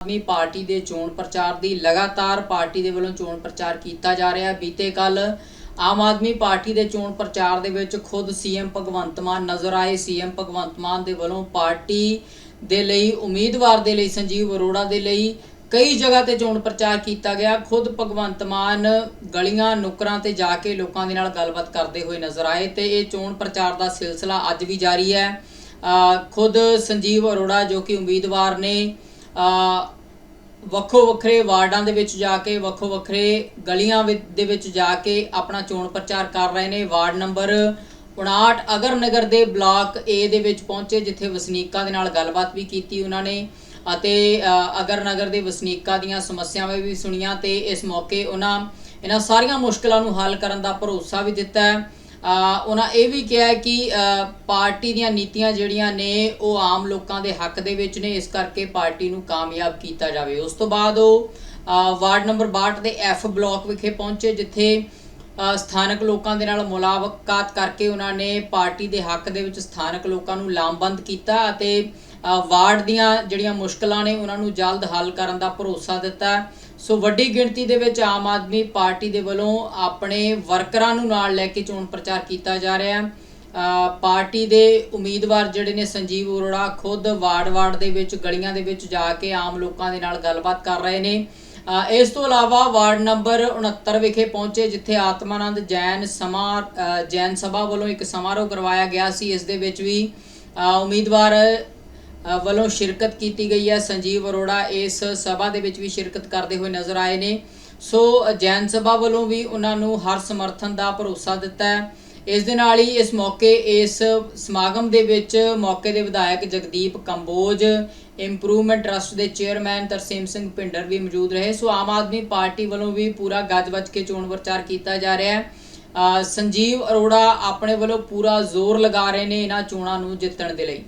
ਆਦਮੀ party ਦੇ ਚੋਣ ਪ੍ਰਚਾਰ ਦੀ ਲਗਾਤਾਰ ਪਾਰਟੀ ਦੇ ਵੱਲੋਂ ਚੋਣ ਪ੍ਰਚਾਰ ਕੀਤਾ ਜਾ ਰਿਹਾ ਬੀਤੇ ਕੱਲ ਆਮ ਆਦਮੀ ਪਾਰਟੀ ਦੇ ਚੋਣ ਪ੍ਰਚਾਰ ਦੇ ਵਿੱਚ ਖੁਦ ਸੀਐਮ ਭਗਵੰਤ ਮਾਨ ਨਜ਼ਰ ਆਏ। ਸੀਐਮ ਭਗਵੰਤ ਮਾਨ ਦੇ ਵੱਲੋਂ ਪਾਰਟੀ ਦੇ ਲਈ, ਉਮੀਦਵਾਰ ਦੇ ਲਈ, ਸੰਜੀਵ ਅਰੋੜਾ ਦੇ ਲਈ ਕਈ ਜਗ੍ਹਾ ਤੇ ਚੋਣ ਪ੍ਰਚਾਰ ਕੀਤਾ ਗਿਆ। ਖੁਦ ਭਗਵੰਤ ਮਾਨ ਗਲੀਆਂ, ਨੁਕਰਾਂ ਤੇ ਜਾ ਕੇ ਲੋਕਾਂ ਦੇ ਨਾਲ ਗੱਲਬਾਤ ਕਰਦੇ ਹੋਏ ਨਜ਼ਰ ਆਏ ਤੇ ਇਹ ਚੋਣ ਪ੍ਰਚਾਰ ਦਾ ਸਿਲਸਿਲਾ ਅੱਜ ਵੀ ਜਾਰੀ ਹੈ। ਖੁਦ ਸੰਜੀਵ ਅਰੋੜਾ ਜੋ ਕਿ ਉਮੀਦਵਾਰ ਨੇ ਵੱਖੋ ਵੱਖਰੇ ਵਾਰਡਾਂ ਦੇ ਵਿੱਚ ਜਾ ਕੇ, ਵੱਖੋ ਵੱਖਰੇ ਗਲੀਆਂ ਵਿੱਚ- ਦੇ ਵਿੱਚ ਜਾ ਕੇ ਆਪਣਾ ਚੋਣ ਪ੍ਰਚਾਰ ਕਰ ਰਹੇ ਨੇ। ਵਾਰਡ ਨੰਬਰ 59 ਅਗਰ ਨਗਰ ਦੇ ਬਲਾਕ ਏ ਦੇ ਵਿੱਚ ਪਹੁੰਚੇ, ਜਿੱਥੇ ਵਸਨੀਕਾਂ ਦੇ ਨਾਲ ਗੱਲਬਾਤ ਵੀ ਕੀਤੀ ਉਹਨਾਂ ਨੇ ਅਤੇ ਅਗਰ ਨਗਰ ਦੇ ਵਸਨੀਕਾਂ ਦੀਆਂ ਸਮੱਸਿਆਵਾਂ ਵੀ ਸੁਣੀਆਂ ਤੇ ਇਸ ਮੌਕੇ ਉਹਨਾਂ ਇਹਨਾਂ ਸਾਰੀਆਂ ਮੁਸ਼ਕਲਾਂ ਨੂੰ ਹੱਲ ਕਰਨ ਦਾ ਭਰੋਸਾ ਵੀ ਦਿੱਤਾ ਹੈ। ਉਹਨਾਂ ਇਹ ਵੀ ਕਿਹਾ ਕਿ ਪਾਰਟੀ ਦੀਆਂ ਨੀਤੀਆਂ ਜਿਹੜੀਆਂ ਨੇ, ਉਹ ਆਮ ਲੋਕਾਂ ਦੇ ਹੱਕ ਦੇ ਵਿੱਚ ਨੇ, ਇਸ ਕਰਕੇ ਪਾਰਟੀ ਨੂੰ ਕਾਮਯਾਬ ਕੀਤਾ ਜਾਵੇ। ਉਸ ਤੋਂ ਬਾਅਦ ਉਹ ਵਾਰਡ ਨੰਬਰ 62 ਦੇ ਐਫ ਬਲਾਕ ਵਿਖੇ ਪਹੁੰਚੇ, ਜਿੱਥੇ ਸਥਾਨਕ ਲੋਕਾਂ ਦੇ ਨਾਲ ਮੁਲਾਕਾਤ ਕਰਕੇ ਉਹਨਾਂ ਨੇ ਪਾਰਟੀ ਦੇ ਹੱਕ ਦੇ ਵਿੱਚ ਸਥਾਨਕ ਲੋਕਾਂ ਨੂੰ ਲਾਮਬੰਦ ਕੀਤਾ ਅਤੇ ਵਾਰਡ ਦੀਆਂ ਜਿਹੜੀਆਂ ਮੁਸ਼ਕਲਾਂ ਨੇ, ਉਹਨਾਂ ਨੂੰ ਜਲਦ ਹੱਲ ਕਰਨ ਦਾ ਭਰੋਸਾ ਦਿੱਤਾ। ਸੋ ਵੱਡੀ ਗਿਣਤੀ ਦੇ ਵਿੱਚ ਆਮ ਆਦਮੀ ਪਾਰਟੀ ਦੇ ਵੱਲੋਂ ਆਪਣੇ ਵਰਕਰਾਂ ਨੂੰ ਨਾਲ ਲੈ ਕੇ ਚੋਣ ਪ੍ਰਚਾਰ ਕੀਤਾ ਜਾ ਰਿਹਾ ਹੈ। ਪਾਰਟੀ ਦੇ ਉਮੀਦਵਾਰ ਜਿਹੜੇ ਨੇ ਸੰਜੀਵ ਅਰੋੜਾ ਖੁਦ ਵਾਰਡ-ਵਾਰਡ ਦੇ ਵਿੱਚ, ਗਲੀਆਂ ਦੇ ਵਿੱਚ ਜਾ ਕੇ ਆਮ ਲੋਕਾਂ ਦੇ ਨਾਲ ਗੱਲਬਾਤ ਕਰ ਰਹੇ ਨੇ। ਇਸ ਤੋਂ ਇਲਾਵਾ ਵਾਰਡ ਨੰਬਰ 69 ਵਿਖੇ ਪਹੁੰਚੇ, ਜਿੱਥੇ ਆਤਮਾਨੰਦ ਜੈਨ ਸਮਾ ਜੈਨ ਸਭਾ ਵੱਲੋਂ ਇੱਕ ਸਮਾਰੋਹ ਕਰਵਾਇਆ ਗਿਆ ਸੀ। ਇਸ ਦੇ ਵਿੱਚ ਵੀ ਉਮੀਦਵਾਰ ਵੱਲੋਂ ਸ਼ਿਰਕਤ ਕੀਤੀ ਗਈ ਹੈ। ਸੰਜੀਵ ਅਰੋੜਾ ਇਸ ਸਭਾ ਦੇ ਵਿੱਚ ਵੀ ਸ਼ਿਰਕਤ ਕਰਦੇ ਹੋਏ ਨਜ਼ਰ ਆਏ ਨੇ। ਸੋ, ਜੈਨ ਸਭਾ ਵੱਲੋਂ ਵੀ ਉਹਨਾਂ ਨੂੰ ਹਰ ਸਮਰਥਨ ਦਾ ਭਰੋਸਾ ਦਿੱਤਾ ਹੈ। ਇਸ ਦੇ ਨਾਲ ਹੀ ਇਸ ਮੌਕੇ, ਇਸ ਸਮਾਗਮ ਦੇ ਵਿੱਚ ਮੌਕੇ ਦੇ ਵਿਧਾਇਕ ਜਗਦੀਪ ਕੰਬੋਜ, ਇੰਪਰੂਵਮੈਂਟ ਟਰਸਟ ਦੇ ਚੇਅਰਮੈਨ ਤਰਸੇਮ ਸਿੰਘ ਭਿੰਡਰ ਵੀ ਮੌਜੂਦ ਰਹੇ। ਸੋ, ਆਮ ਆਦਮੀ ਪਾਰਟੀ ਵੱਲੋਂ ਵੀ ਪੂਰਾ ਗੱਜ-ਵੱਜ ਕੇ ਚੋਣ ਪ੍ਰਚਾਰ ਕੀਤਾ ਜਾ ਰਿਹਾ ਹੈ। ਸੰਜੀਵ ਅਰੋੜਾ ਆਪਣੇ ਵੱਲੋਂ ਪੂਰਾ ਜ਼ੋਰ ਲਗਾ ਰਹੇ ਨੇ ਇਹਨਾਂ ਚੋਣਾਂ ਨੂੰ ਜਿੱਤਣ ਦੇ ਲਈ।